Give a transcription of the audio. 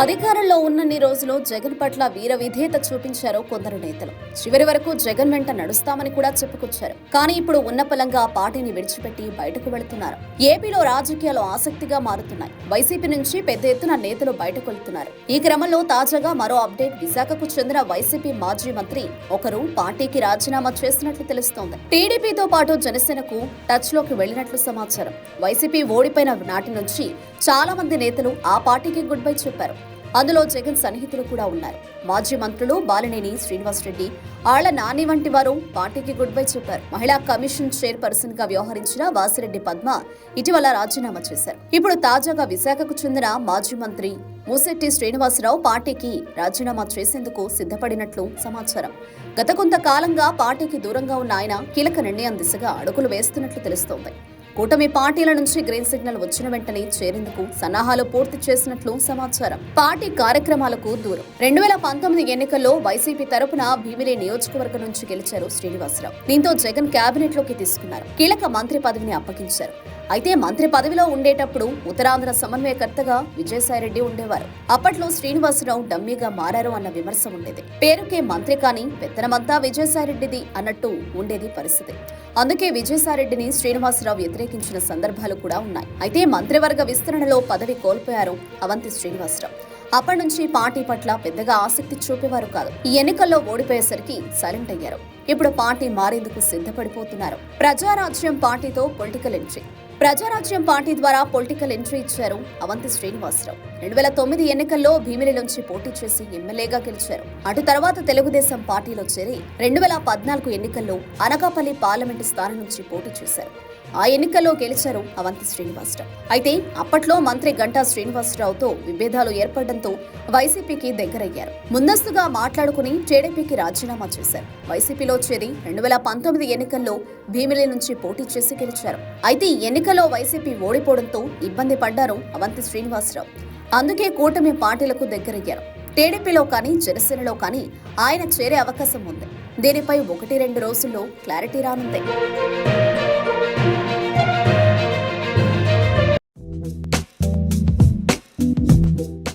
అధికారంలో ఉన్నన్ని రోజులు జగన్ పట్ల వీర విధేయత చూపించారు కొందరు నేతలు. చివరి వరకు జగన్ వెంట నడుస్తామని కూడా చెప్పుకొచ్చారు. కానీ ఇప్పుడు ఉన్న పలంగా ఆ పార్టీని విడిచిపెట్టి బయటకు వెళుతున్నారు. ఏపీలో రాజకీయాలు ఆసక్తిగా మారుతున్నాయి. వైసీపీ నుంచి పెద్ద ఎత్తున నేతలు బయటకు వెళ్తున్నారు. ఈ క్రమంలో తాజాగా మరో అప్డేట్ విశాఖకు చెందిన వైసీపీ మాజీ మంత్రి ఒకరు పార్టీకి రాజీనామా చేసినట్లు తెలుస్తోంది. టీడీపీతో పాటు జనసేనకు టచ్లోకి వెళ్ళినట్లు సమాచారం. వైసీపీ ఓడిపోయిన నాటి నుంచి చాలా మంది నేతలు ఆ పార్టీకి గుడ్ బై చెప్పారు. అందులో జగన్ సన్నిహితులు కూడా ఉన్నారు. మాజీ మంత్రులు బాలినేని శ్రీనివాసరెడ్డి ఆళ్ళ నాని వంటి వారు పార్టీకి గుడ్ బై చెప్పారు. మహిళా కమిషన్ చైర్పర్సన్గా వ్యవహరించిన వాసిరెడ్డి పద్మ ఇటీవల రాజీనామా చేశారు. ఇప్పుడు తాజాగా విశాఖకు చెందిన మాజీ మంత్రి మూసెట్టి శ్రీనివాసరావు పార్టీకి రాజీనామా చేసేందుకు సిద్ధపడినట్లు సమాచారం. గత కొంతకాలంగా పార్టీకి దూరంగా ఉన్న ఆయన కీలక నిర్ణయం దిశగా అడుగులు వేస్తున్నట్లు తెలుస్తోంది. కూటమి పార్టీల నుంచి గ్రీన్ సిగ్నల్ వచ్చిన వెంటనే చేరేందుకు సన్నాహాలు పూర్తి చేసినట్లు సమాచారం. పార్టీ కార్యక్రమాలకు దూరం. రెండు వేల పంతొమ్మిది ఎన్నికల్లో వైసీపీ తరపున భీమిలి నియోజకవర్గం నుంచి గెలిచారు శ్రీనివాసరావు. దీంతో జగన్ కేబినెట్లోకి తీసుకున్నారు. కీలక మంత్రి పదవిని అప్పగించారు. అయితే మంత్రి పదవిలో ఉండేటప్పుడు ఉత్తరాంధ్ర సమన్వయకర్తగా విజయసాయిరెడ్డి ఉండేవారు. అప్పట్లో శ్రీనివాసరావు డమ్మీగా మారారు అన్న విమర్శ ఉండేది. పేరుకే మంత్రి కానీ పెత్తనమంతా విజయసాయిరెడ్డిది అన్నట్టు ఉండేది పరిస్థితి. అందుకే విజయసాయిరెడ్డిని శ్రీనివాసరావు వ్యతిరేకించిన సందర్భాలు కూడా ఉన్నాయి. అయితే మంత్రివర్గ విస్తరణలో పదవి కోల్పోయారు అవంతి శ్రీనివాసరావు. అప్పటి నుంచి పార్టీ పట్ల పెద్దగా ఆసక్తి చూపేవారు కాదు. ఈ ఎన్నికల్లో ఓడిపోయేసరికి సైలెంట్ అయ్యారు. ఇప్పుడు పార్టీ మారేందుకు సిద్ధపడిపోతున్నారు. ప్రజారాజ్యం పార్టీతో పొలిటికల్ ఎంట్రీ. ప్రజారాజ్యం పార్టీ ద్వారా పొలిటికల్ ఎంట్రీ ఇచ్చారు అవంతి శ్రీనివాసరావు. రెండు వేల తొమ్మిది ఎన్నికల్లో భీమిలి నుంచి పోటీ చేసి ఎమ్మెల్యేగా గెలిచారు. అటు తర్వాత తెలుగుదేశం పార్టీలో చేరి రెండు వేల పద్నాలుగు ఎన్నికల్లో అనకాపల్లి పార్లమెంటు స్థానం నుంచి పోటీ చేశారు. ఆ ఎన్నికల్లో గెలిచారు అవంతి శ్రీనివాసరావు. అయితే అప్పట్లో మంత్రి గంటా శ్రీనివాసరావుతో విభేదాలు ఏర్పడడంతో వైసీపీకి దగ్గరయ్యారు. ముందస్తుగా మాట్లాడుకుని టీడీపీకి రాజీనామా చేశారు. వైసీపీలో చేరి రెండు వేల పంతొమ్మిది ఎన్నికల్లో భీమిలి నుంచి పోటీ చేసి గెలిచారు. అయితే ఈ ఎన్నికల్లో వైసీపీ ఓడిపోవడంతో ఇబ్బంది పడ్డారు అవంతి శ్రీనివాసరావు. అందుకే కూటమి పార్టీలకు దగ్గరయ్యారు. టీడీపీలో కానీ జనసేనలో కానీ ఆయన చేరే అవకాశం ఉంది. దీనిపై ఒకటి రెండు రోజుల్లో క్లారిటీ రానుంది.